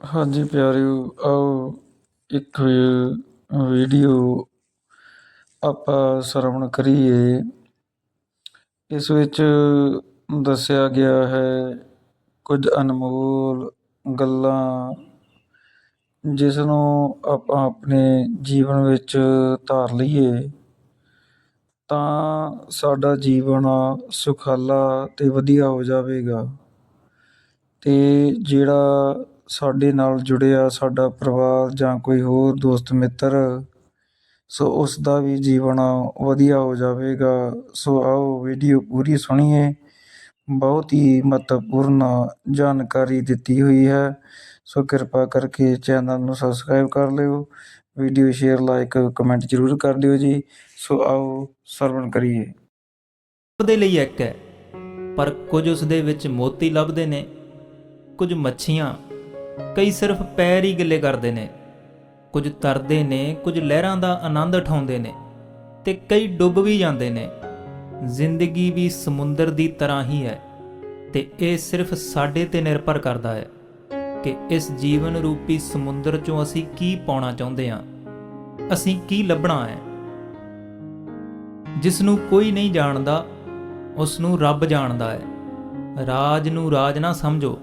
ਹਾਂਜੀ ਪਿਆਰਿਓ, ਆਓ ਇੱਕ ਵੀਡੀਓ ਆਪਾਂ ਸਰਵਣ ਕਰੀਏ। ਇਸ ਵਿੱਚ ਦੱਸਿਆ ਗਿਆ ਹੈ ਕੁਝ ਅਨਮੋਲ ਗੱਲਾਂ ਜਿਸ ਨੂੰ ਆਪਾਂ ਆਪਣੇ ਜੀਵਨ ਵਿੱਚ ਧਾਰ ਲਈਏ। ਤਾਂ ਸਾਡਾ ਜੀਵਨ ਸੁਖਾਲਾ ਤੇ ਵਧੀਆ ਹੋ ਜਾਵੇਗਾ। ਤੇ ਜਿਹੜਾ ਸਾਡੇ ਨਾਲ ਜੁੜਿਆ ਸਾਡਾ ਪਰਿਵਾਰ ਜਾਂ ਕੋਈ ਹੋਰ ਦੋਸਤ, ਮਿੱਤਰ, ਸੋ ਉਸ ਦਾ ਵੀ ਜੀਵਨ ਵਧੀਆ ਹੋ ਜਾਵੇਗਾ। ਸੋ ਆਓ ਵੀਡੀਓ ਪੂਰੀ ਸੁਣੀਏ। ਬਹੁਤ ਹੀ ਮਹੱਤਵਪੂਰਨ ਜਾਣਕਾਰੀ ਦਿੱਤੀ ਹੋਈ ਹੈ। ਸੋ ਕਿਰਪਾ ਕਰਕੇ ਚੈਨਲ ਨੂੰ ਸਬਸਕ੍ਰਾਈਬ ਕਰ ਲਿਓ। ਵੀਡੀਓ ਸ਼ੇਅਰ, ਲਾਈਕ, ਕਮੈਂਟ ਜ਼ਰੂਰ ਕਰ ਦਿਓ ਜੀ। ਸੋ ਆਓ ਸਰਵਣ ਕਰੀਏ। ਦੇ ਲਈ ਇੱਕ ਹੈ, ਪਰ ਕੁਝ ਉਸ ਦੇ ਵਿੱਚ ਮੋਤੀ ਲੱਭਦੇ ਨੇ, ਕੁਝ ਮੱਛੀਆਂ ਕਈ ਸਿਰਫ ਪੈਰ ਹੀ ਗਿੱਲੇ ਕਰਦੇ ਨੇ। ਕੁਝ ਤਰਦੇ ਨੇ, ਕੁਝ ਲਹਿਰਾਂ ਦਾ ਆਨੰਦ ਉਠਾਉਂਦੇ ਨੇ ਤੇ ਕਈ ਡੁੱਬ ਵੀ ਜਾਂਦੇ ਨੇ। ਜ਼ਿੰਦਗੀ ਵੀ ਸਮੁੰਦਰ ਦੀ ਤਰ੍ਹਾਂ ਹੀ ਹੈ ਤੇ ਇਹ ਸਿਰਫ ਸਾਡੇ ਤੇ ਨਿਰਭਰ ਕਰਦਾ ਹੈ ਕਿ ਇਸ ਜੀਵਨ ਰੂਪੀ ਸਮੁੰਦਰ ਚੋਂ ਅਸੀਂ ਕੀ ਪਾਉਣਾ ਚਾਹੁੰਦੇ ਹਾਂ, ਅਸੀਂ ਕੀ ਲੱਭਣਾ ਹੈ। ਜਿਸ ਨੂੰ ਕੋਈ ਨਹੀਂ ਜਾਣਦਾ ਉਸ ਨੂੰ ਰੱਬ ਜਾਣਦਾ ਹੈ। ਰਾਜ ਨੂੰ ਰਾਜ ਨਾ ਸਮਝੋ,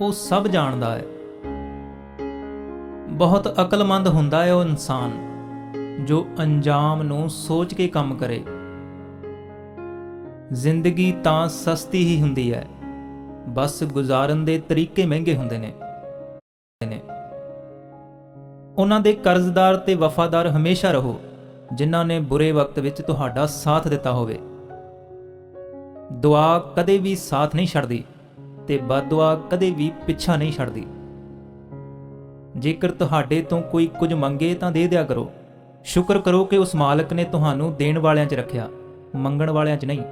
ਉਹ ਸਭ ਜਾਣਦਾ ਹੈ। ਬਹੁਤ ਅਕਲਮੰਦ ਹੁੰਦਾ ਹੈ ਉਹ ਇਨਸਾਨ, ਜੋ ਅੰਜਾਮ ਨੂੰ ਸੋਚ ਕੇ ਕੰਮ ਕਰੇ। ਜ਼ਿੰਦਗੀ ਤਾਂ ਸਸਤੀ ਹੀ ਹੁੰਦੀ ਹੈ, ਬਸ ਗੁਜ਼ਾਰਨ ਦੇ ਤਰੀਕੇ ਮਹਿੰਗੇ ਹੁੰਦੇ ਨੇ। ਉਹਨਾਂ ਦੇ ਕਰਜ਼ਦਾਰ ਤੇ ਵਫਾਦਾਰ ਹਮੇਸ਼ਾ ਰਹੋ, ਜਿਨ੍ਹਾਂ ਨੇ ਬੁਰੇ ਵਕਤ ਵਿੱਚ ਤੁਹਾਡਾ ਸਾਥ ਦਿੱਤਾ ਹੋਵੇ। ਦੁਆ ਕਦੇ ਵੀ ਸਾਥ ਨਹੀਂ ਛੱਡਦੀ ਤੇ ਬਦਦੁਆ ਕਦੇ ਵੀ ਪਿੱਛਾ ਨਹੀਂ ਛੱਡਦੀ। ਜੇਕਰ ਤੁਹਾਡੇ ਤੋਂ ਕੋਈ ਕੁਝ ਮੰਗੇ ਤਾਂ ਦੇ ਦਿਆ ਕਰੋ। ਸ਼ੁਕਰ ਕਰੋ ਕਿ ਉਸ ਮਾਲਕ ਨੇ ਤੁਹਾਨੂੰ ਦੇਣ ਵਾਲਿਆਂ 'ਚ ਰੱਖਿਆ, ਮੰਗਣ ਵਾਲਿਆਂ 'ਚ ਨਹੀਂ।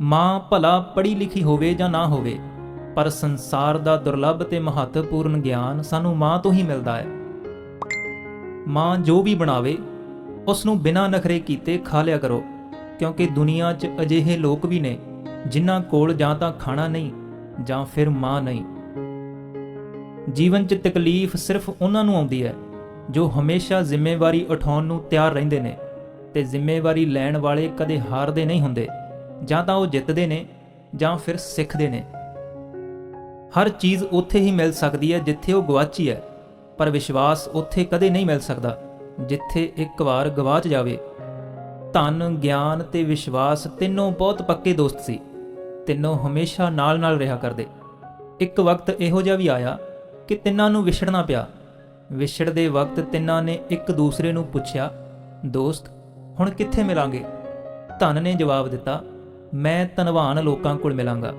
ਮਾਂ ਭਲਾ ਪੜ੍ਹੀ ਲਿਖੀ ਹੋਵੇ ਜਾਂ ਨਾ ਹੋਵੇ, ਪਰ ਸੰਸਾਰ ਦਾ ਦੁਰਲੱਭ ਤੇ ਮਹੱਤਵਪੂਰਨ ਗਿਆਨ ਸਾਨੂੰ ਮਾਂ ਤੋਂ ਹੀ ਮਿਲਦਾ ਹੈ। ਮਾਂ ਜੋ ਵੀ ਬਣਾਵੇ, ਉਸ ਨੂੰ ਬਿਨਾਂ ਨਖਰੇ ਕੀਤੇ ਖਾ ਲਿਆ ਕਰੋ, ਕਿਉਂਕਿ ਦੁਨੀਆ 'ਚ ਅਜਿਹੇ ਲੋਕ ਵੀ ਨੇ, ਜਿਨ੍ਹਾਂ ਕੋਲ ਜਾਂ ਤਾਂ ਖਾਣਾ ਨਹੀਂ ਜਾਂ ਫਿਰ ਮਾਂ ਨਹੀਂ। ਜੀਵਨ 'ਚ ਤਕਲੀਫ ਸਿਰਫ ਉਹਨਾਂ ਨੂੰ ਆਉਂਦੀ ਹੈ, ਜੋ ਹਮੇਸ਼ਾ ਜ਼ਿੰਮੇਵਾਰੀ ਉਠਾਉਣ ਨੂੰ ਤਿਆਰ ਰਹਿੰਦੇ ਨੇ ਤੇ ਜ਼ਿੰਮੇਵਾਰੀ ਲੈਣ ਵਾਲੇ ਕਦੇ ਹਾਰਦੇ ਨਹੀਂ ਹੁੰਦੇ, ਜਾਂ ਤਾਂ ਉਹ ਜਿੱਤਦੇ ਨੇ ਜਾਂ ਫਿਰ ਸਿੱਖਦੇ ਨੇ। ਹਰ ਚੀਜ਼ ਉੱਥੇ ਹੀ ਮਿਲ ਸਕਦੀ ਹੈ ਜਿੱਥੇ ਉਹ ਗਵਾਚੀ ਹੈ, ਪਰ ਵਿਸ਼ਵਾਸ ਉੱਥੇ ਕਦੇ ਨਹੀਂ ਮਿਲ ਸਕਦਾ, ਜਿੱਥੇ ਇੱਕ ਵਾਰ ਗਵਾਚ ਜਾਵੇ। ਧਨ, ਗਿਆਨ ਤੇ ਵਿਸ਼ਵਾਸ ਤਿੰਨੋਂ ਬਹੁਤ ਪੱਕੇ ਦੋਸਤ ਸੀ, ਤਿੰਨੋਂ ਹਮੇਸ਼ਾ ਨਾਲ-ਨਾਲ ਰਿਹਾ ਕਰਦੇ। ਇੱਕ ਵਕਤ ਇਹੋ ਜਿਹਾ ਵੀ ਆਇਆ ਕਿ ਤਿੰਨਾਂ ਨੂੰ ਵਿਛੜਨਾ ਪਿਆ। ਵਿਛੜਦੇ ਵਕਤ ਤਿੰਨਾਂ ਨੇ ਇੱਕ ਦੂਸਰੇ ਨੂੰ ਪੁੱਛਿਆ, ਦੋਸਤ, ਹੁਣ ਕਿੱਥੇ ਮਿਲਾਂਗੇ? ਧਨ ਨੇ ਜਵਾਬ ਦਿੱਤਾ, ਮੈਂ ਧਨਵਾਨ ਲੋਕਾਂ ਕੋਲ ਮਿਲਾਂਗਾ।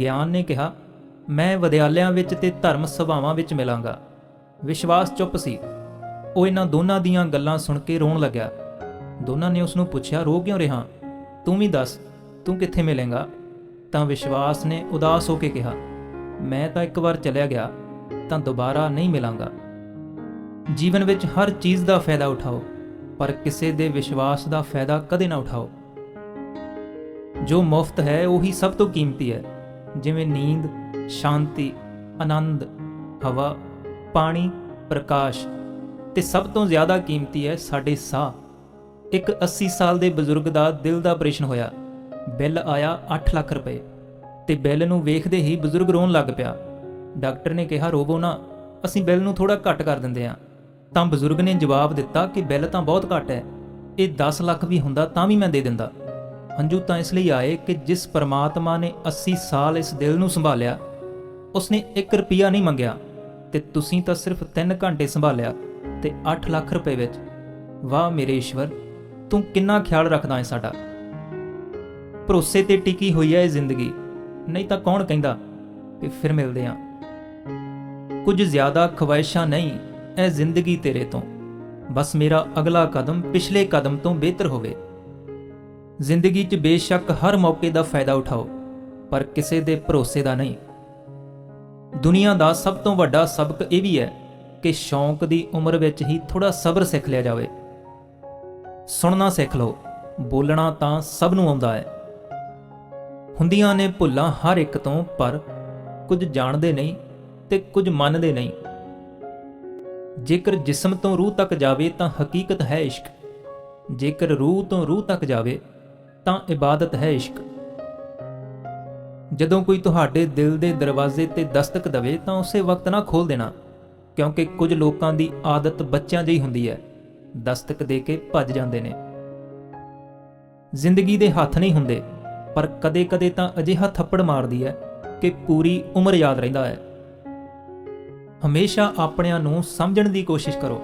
ਗਿਆਨ ਨੇ ਕਿਹਾ, ਮੈਂ ਵਿਦਿਆਲਿਆਂ ਵਿੱਚ ਤੇ ਧਰਮ ਸਭਾਵਾਂ ਵਿੱਚ ਮਿਲਾਂਗਾ। ਵਿਸ਼ਵਾਸ ਚੁੱਪ ਸੀ। ਉਹ ਇਹਨਾਂ ਦੋਨਾਂ ਦੀਆਂ ਗੱਲਾਂ ਸੁਣ ਕੇ ਰੋਣ ਲੱਗਿਆ। ਦੋਨਾਂ ਨੇ ਉਸ ਨੂੰ ਪੁੱਛਿਆ ਰੋ ਕਿਉਂ ਰਿਹਾ? ਤੂੰ ਵੀ ਦੱਸ, ਤੂੰ ਕਿੱਥੇ ਮਿਲੇਂਗਾ? ਤਾਂ ਵਿਸ਼ਵਾਸ ਨੇ ਉਦਾਸ ਹੋ ਕੇ ਕਿਹਾ, ਮੈਂ ਤਾਂ ਇੱਕ ਵਾਰ ਚਲਿਆ ਗਿਆ। ਤਾਂ ਦੁਬਾਰਾ ਨਹੀਂ ਮਿਲਾਂਗਾ। ਜੀਵਨ ਵਿੱਚ ਹਰ ਚੀਜ਼ ਦਾ ਫਾਇਦਾ ਉਠਾਓ, ਪਰ ਕਿਸੇ ਦੇ ਵਿਸ਼ਵਾਸ ਦਾ ਫਾਇਦਾ ਕਦੇ ਨਾ ਉਠਾਓ। ਜੋ ਮੁਫਤ ਹੈ, ਉਹੀ ਸਭ ਤੋਂ ਕੀਮਤੀ ਹੈ। ਜਿਵੇਂ ਨੀਂਦ, ਸ਼ਾਂਤੀ, ਆਨੰਦ, ਹਵਾ, ਪਾਣੀ, ਪ੍ਰਕਾਸ਼ ਤੇ ਸਭ ਤੋਂ ਜ਼ਿਆਦਾ ਕੀਮਤੀ ਹੈ ਸਾਡੇ ਸਾਹ। ਇੱਕ 80 ਸਾਲ ਦੇ ਬਜ਼ੁਰਗ ਦਾ ਦਿਲ ਦਾ ਆਪਰੇਸ਼ਨ ਹੋਇਆ। ਬਿੱਲ ਆਇਆ 8 ਲੱਖ ਰੁਪਏ ਤੇ ਬਿੱਲ ਨੂੰ ਵੇਖਦੇ ਹੀ ਬਜ਼ੁਰਗ ਰੋਣ ਲੱਗ ਪਿਆ। ਡਾਕਟਰ ਨੇ ਕਿਹਾ, ਰੋਵੋ ਨਾ। ਅਸੀਂ ਬਿੱਲ ਨੂੰ ਥੋੜਾ ਘੱਟ ਕਰ ਦਿੰਦੇ ਹਾਂ। ਤਾਂ ਬਜ਼ੁਰਗ ਨੇ ਜਵਾਬ ਦਿੱਤਾ ਕਿ ਬਿੱਲ ਤਾਂ ਬਹੁਤ ਘੱਟ ਹੈ। ਇਹ 10 ਲੱਖ ਵੀ ਹੁੰਦਾ ਤਾਂ ਵੀ ਮੈਂ ਦੇ ਦਿੰਦਾ। ਹੰਝੂ ਤਾਂ ਇਸ ਲਈ ਆਏ ਕਿ ਜਿਸ ਪਰਮਾਤਮਾ ਨੇ 80 ਸਾਲ ਇਸ ਦਿਲ ਨੂੰ ਸੰਭਾਲਿਆ, ਉਸਨੇ 1 ਰੁਪਿਆ ਨਹੀਂ ਮੰਗਿਆ ਤੇ ਤੁਸੀਂ ਤਾਂ ਸਿਰਫ 3 ਘੰਟੇ ਸੰਭਾਲਿਆ ਤੇ 8 ਲੱਖ ਰੁਪਏ ਵਿੱਚ। ਵਾਹ ਮੇਰੇ ਈਸ਼ਵਰ, ਤੂੰ ਕਿੰਨਾ ਖਿਆਲ ਰੱਖਦਾ ਹੈ ਸਾਡਾ। ਭਰੋਸੇ ਤੇ ਟਿਕੀ ਹੋਈ ਹੈ ਇਹ ਜ਼ਿੰਦਗੀ। ਨਹੀਂ ਤਾਂ ਕੌਣ ਕਹਿੰਦਾ ਕਿ ਫਿਰ ਮਿਲਦੇ ਆਂ ਕੁਝ ਜ਼ਿਆਦਾ ਖਵਾਇਸ਼ਾਂ ਨਹੀਂ, ਇਹ ਜ਼ਿੰਦਗੀ ਤੇਰੇ ਤੋਂ। ਬਸ ਮੇਰਾ ਅਗਲਾ ਕਦਮ ਪਿਛਲੇ ਕਦਮ ਤੋਂ ਬਿਹਤਰ ਹੋਵੇ। ਜ਼ਿੰਦਗੀ 'ਚ ਬੇਸ਼ੱਕ ਹਰ ਮੌਕੇ ਦਾ ਫਾਇਦਾ ਉਠਾਓ, ਪਰ ਕਿਸੇ ਦੇ ਭਰੋਸੇ ਦਾ ਨਹੀਂ। ਦੁਨੀਆ ਦਾ ਸਭ ਤੋਂ ਵੱਡਾ ਸਬਕ ਇਹ ਵੀ ਹੈ ਕਿ ਸ਼ੌਂਕ ਦੀ ਉਮਰ ਵਿੱਚ ਹੀ ਥੋੜਾ ਸਬਰ ਸਿੱਖ ਲਿਆ ਜਾਵੇ। ਸੁਣਨਾ ਸਿੱਖ ਲਓ, ਬੋਲਣਾ ਤਾਂ ਸਭ ਨੂੰ ਆਉਂਦਾ ਹੈ। ਹੁੰਦੀਆਂ ਨੇ ਭੁੱਲਾਂ ਹਰ ਇੱਕ ਤੋਂ, ਪਰ ਕੁਝ ਜਾਣਦੇ ਨਹੀਂ ਤੇ ਕੁਝ ਮੰਨਦੇ ਨਹੀਂ। ਜੇਕਰ ਜਿਸਮ ਤੋਂ ਰੂਹ ਤੱਕ ਜਾਵੇ ਤਾਂ ਹਕੀਕਤ ਹੈ ਇਸ਼ਕ। ਜੇਕਰ ਰੂਹ ਤੋਂ ਰੂਹ ਤੱਕ ਜਾਵੇ ਤਾਂ ਇਬਾਦਤ ਹੈ ਇਸ਼ਕ। ਜਦੋਂ ਕੋਈ ਤੁਹਾਡੇ ਦਿਲ ਦੇ ਦਰਵਾਜ਼ੇ ਤੇ ਦਸਤਕ ਦਵੇ ਤਾਂ ਉਸੇ ਵਕਤ ਨਾ ਖੋਲ ਦੇਣਾ, ਕਿਉਂਕਿ ਕੁਝ ਲੋਕਾਂ ਦੀ ਆਦਤ ਬੱਚਿਆਂ ਜਿਹੀ ਹੁੰਦੀ ਹੈ, ਦਸਤਕ ਦੇ ਕੇ ਭੱਜ ਜਾਂਦੇ ਨੇ। ਜ਼ਿੰਦਗੀ ਦੇ ਹੱਥ ਨਹੀਂ ਹੁੰਦੇ, ਪਰ ਕਦੇ-ਕਦੇ ਤਾਂ ਅਜਿਹਾ ਥੱਪੜ ਮਾਰਦੀ ਹੈ ਕਿ ਪੂਰੀ ਉਮਰ ਯਾਦ ਰਹਿੰਦਾ ਹੈ। ਹਮੇਸ਼ਾ ਆਪਣਿਆਂ ਨੂੰ ਸਮਝਣ ਦੀ ਕੋਸ਼ਿਸ਼ ਕਰੋ,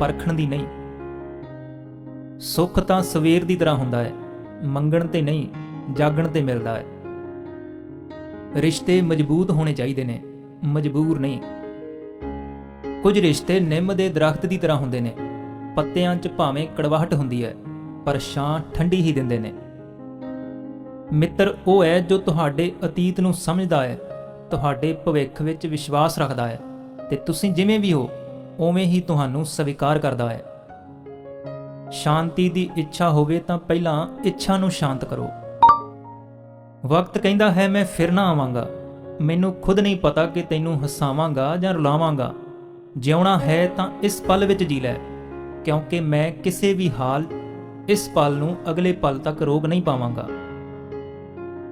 ਪਰਖਣ ਦੀ ਨਹੀਂ। ਸੁੱਖ ਤਾਂ ਸਵੇਰ ਦੀ ਤਰ੍ਹਾਂ ਹੁੰਦਾ ਹੈ, ਮੰਗਣ ਤੇ ਨਹੀਂ, ਜਾਗਣ ਤੇ ਮਿਲਦਾ ਹੈ। ਰਿਸ਼ਤੇ ਮਜ਼ਬੂਤ ਹੋਣੇ ਚਾਹੀਦੇ ਨੇ, ਮਜਬੂਰ ਨਹੀਂ। ਕੁਝ ਰਿਸ਼ਤੇ ਨਿੰਮ ਦੇ ਦਰਖਤ ਦੀ ਤਰ੍ਹਾਂ ਹੁੰਦੇ ਨੇ, ਪੱਤਿਆਂ 'ਚ ਭਾਵੇਂ ਕੜਵਾਹਟ ਹੁੰਦੀ ਹੈ, ਪਰ ਛਾਂ ਠੰਡੀ ਹੀ ਦਿੰਦੇ ਨੇ। ਮਿੱਤਰ ਉਹ ਹੈ ਜੋ ਤੁਹਾਡੇ ਅਤੀਤ ਨੂੰ ਸਮਝਦਾ ਹੈ, ਤੁਹਾਡੇ ਭਵਿੱਖ ਵਿੱਚ ਵਿਸ਼ਵਾਸ ਰੱਖਦਾ ਹੈ। ਤੇ ਤੁਸੀਂ ਜਿਵੇਂ ਵੀ ਹੋ, ਉਵੇਂ ਹੀ ਤੁਹਾਨੂੰ ਸਵੀਕਾਰ ਕਰਦਾ ਹੈ। ਸ਼ਾਂਤੀ ਦੀ ਇੱਛਾ ਹੋਵੇ ਤਾਂ ਪਹਿਲਾਂ ਇੱਛਾ ਨੂੰ ਸ਼ਾਂਤ ਕਰੋ। ਵਕਤ ਕਹਿੰਦਾ ਹੈ, ਮੈਂ ਫਿਰ ਨਾ ਆਵਾਂਗਾ। ਮੈਨੂੰ ਖੁਦ ਨਹੀਂ ਪਤਾ ਕਿ ਤੈਨੂੰ ਹਸਾਵਾਂਗਾ ਜਾਂ ਰੁਲਾਵਾਂਗਾ। ਜਿਉਣਾ ਹੈ ਤਾਂ ਇਸ ਪਲ ਵਿੱਚ ਜੀ ਲੈ, ਕਿਉਂਕਿ ਮੈਂ ਕਿਸੇ ਵੀ ਹਾਲ, ਇਸ ਪਲ ਨੂੰ ਅਗਲੇ ਪਲ ਤੱਕ ਰੋਕ ਨਹੀਂ ਪਾਵਾਂਗਾ।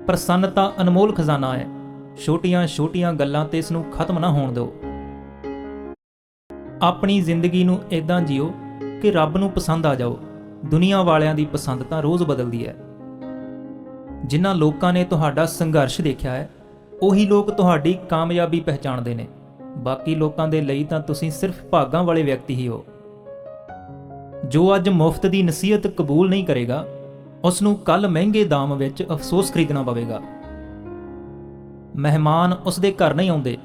ਪ੍ਰਸੰਨਤਾ ਅਨਮੋਲ ਖਜ਼ਾਨਾ ਹੈ। ਛੋਟੀਆਂ-ਛੋਟੀਆਂ ਗੱਲਾਂ ਤੇ ਇਸ ਨੂੰ ਖਤਮ ਨਾ ਹੋਣ ਦਿਓ। ਆਪਣੀ ਜ਼ਿੰਦਗੀ ਨੂੰ ਇਦਾਂ ਜਿਓ ਕਿ ਰੱਬ ਨੂੰ ਪਸੰਦ ਆ ਜਾਓ। ਦੁਨੀਆ ਵਾਲਿਆਂ ਦੀ ਪਸੰਦ ਤਾਂ ਰੋਜ਼ ਬਦਲਦੀ ਹੈ। ਜਿਨ੍ਹਾਂ ਲੋਕਾਂ ਨੇ ਤੁਹਾਡਾ ਸੰਘਰਸ਼ ਦੇਖਿਆ ਹੈ, ਉਹੀ ਲੋਕ ਤੁਹਾਡੀ ਕਾਮਯਾਬੀ ਪਹਿਚਾਣਦੇ ਨੇ। ਬਾਕੀ ਲੋਕਾਂ ਦੇ ਲਈ ਤਾਂ ਤੁਸੀਂ ਸਿਰਫ ਭਾਗਾਂ ਵਾਲੇ ਵਿਅਕਤੀ ਹੀ ਹੋ। ਜੋ ਅੱਜ ਮੁਫਤ ਦੀ ਨਸੀਹਤ ਕਬੂਲ ਨਹੀਂ ਕਰੇਗਾ ਉਸ ਨੂੰ ਕੱਲ ਮਹਿੰਗੇ ਦਾਮ ਵਿੱਚ ਅਫਸੋਸ ਖਰੀਦਣਾ ਪਵੇਗਾ। ਮਹਿਮਾਨ ਉਸ ਦੇ ਘਰ ਨਹੀਂ ਆਉਂਦੇ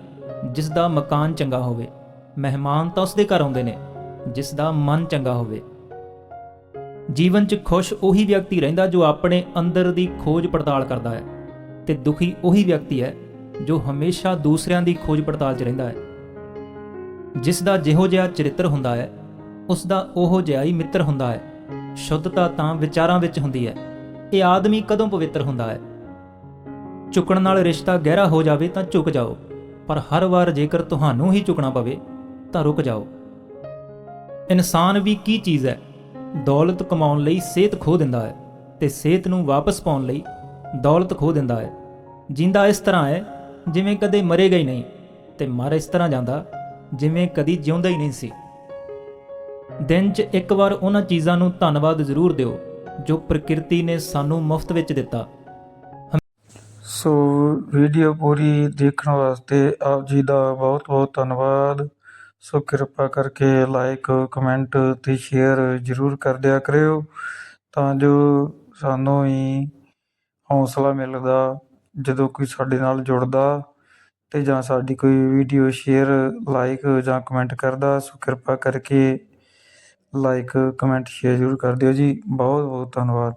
ਜਿਸ ਦਾ ਮਕਾਨ ਚੰਗਾ ਹੋਵੇ। ਮਹਿਮਾਨ ਤਾਂ ਉਸਦੇ ਘਰ ਆਉਂਦੇ ਨੇ, ਜਿਸ ਦਾ ਮਨ ਚੰਗਾ ਹੋਵੇ। ਜੀਵਨ 'ਚ ਖੁਸ਼ ਉਹੀ ਵਿਅਕਤੀ ਰਹਿੰਦਾ ਜੋ ਆਪਣੇ ਅੰਦਰ ਦੀ ਖੋਜ ਪੜਤਾਲ ਕਰਦਾ ਹੈ ਤੇ ਦੁਖੀ ਉਹੀ ਵਿਅਕਤੀ ਹੈ ਜੋ ਹਮੇਸ਼ਾ ਦੂਸਰਿਆਂ ਦੀ ਖੋਜ ਪੜਤਾਲ 'ਚ ਰਹਿੰਦਾ ਹੈ। ਜਿਸ ਦਾ ਜਿਹੋ ਜਿਹਾ ਚਰਿੱਤਰ ਹੁੰਦਾ ਹੈ, ਉਸ ਦਾ ਉਹੋ ਜਿਹਾ ਹੀ ਮਿੱਤਰ ਹੁੰਦਾ ਹੈ। ਸ਼ੁੱਧਤਾ ਤਾਂ ਵਿਚਾਰਾਂ ਵਿੱਚ ਹੁੰਦੀ ਹੈ। ਇਹ ਆਦਮੀ ਕਦੋਂ ਪਵਿੱਤਰ ਹੁੰਦਾ ਹੈ? ਝੁਕਣ ਨਾਲ ਰਿਸ਼ਤਾ ਗਹਿਰਾ ਹੋ ਜਾਵੇ ਤਾਂ ਝੁਕ ਜਾਓ, ਪਰ ਹਰ ਵਾਰ ਜੇਕਰ ਤੁਹਾਨੂੰ ਹੀ ਝੁਕਣਾ ਪਵੇ ਤਾਂ ਰੁਕ ਜਾਓ। ਇਨਸਾਨ ਵੀ ਕੀ ਚੀਜ਼ ਹੈ? ਦੌਲਤ ਕਮਾਉਣ ਲਈ ਸਿਹਤ ਖੋ ਦਿੰਦਾ ਹੈ ਤੇ ਸਿਹਤ ਨੂੰ ਵਾਪਸ ਪਾਉਣ ਲਈ ਦੌਲਤ ਖੋ ਦਿੰਦਾ ਹੈ। ਜਿੰਦਾ ਇਸ ਤਰ੍ਹਾਂ ਹੈ ਜਿਵੇਂ ਕਦੇ ਮਰੇਗਾ ਹੀ ਨਹੀਂ ਤੇ ਮਰ ਇਸ ਤਰ੍ਹਾਂ ਜਾਂਦਾ ਜਿਵੇਂ ਕਦੀ ਜਿਉਂਦਾ ਹੀ ਨਹੀਂ ਸੀ। ਦਿਨ 'ਚ ਇੱਕ ਵਾਰ ਉਹਨਾਂ ਚੀਜ਼ਾਂ ਨੂੰ ਧੰਨਵਾਦ ਜ਼ਰੂਰ ਦਿਓ ਜੋ ਪ੍ਰਕਿਰਤੀ ਨੇ ਸਾਨੂੰ ਮੁਫਤ ਵਿੱਚ ਦਿੱਤਾ। ਸੋ ਵੀਡੀਓ ਪੂਰੀ ਦੇਖਣ ਵਾਸਤੇ ਆਪ ਜੀ ਦਾ ਬਹੁਤ ਬਹੁਤ ਧੰਨਵਾਦ। ਸੋ ਕਿਰਪਾ ਕਰਕੇ ਲਾਈਕ ਕਮੈਂਟ ਅਤੇ ਸ਼ੇਅਰ ਜ਼ਰੂਰ ਕਰ ਦਿਆ ਕਰਿਓ ਤਾਂ ਜੋ ਸਾਨੂੰ ਹੀ ਹੌਸਲਾ ਮਿਲਦਾ, ਜਦੋਂ ਕੋਈ ਸਾਡੇ ਨਾਲ ਜੁੜਦਾ ਤੇ ਜਾਂ ਸਾਡੀ ਕੋਈ ਵੀਡੀਓ ਸ਼ੇਅਰ ਲਾਈਕ ਜਾਂ ਕਮੈਂਟ ਕਰਦਾ, ਸੋ ਕਿਰਪਾ ਕਰਕੇ ਲਾਈਕ ਕਮੈਂਟ, ਸ਼ੇਅਰ ਜ਼ਰੂਰ ਕਰ ਦਿਓ ਜੀ। ਬਹੁਤ ਬਹੁਤ ਧੰਨਵਾਦ।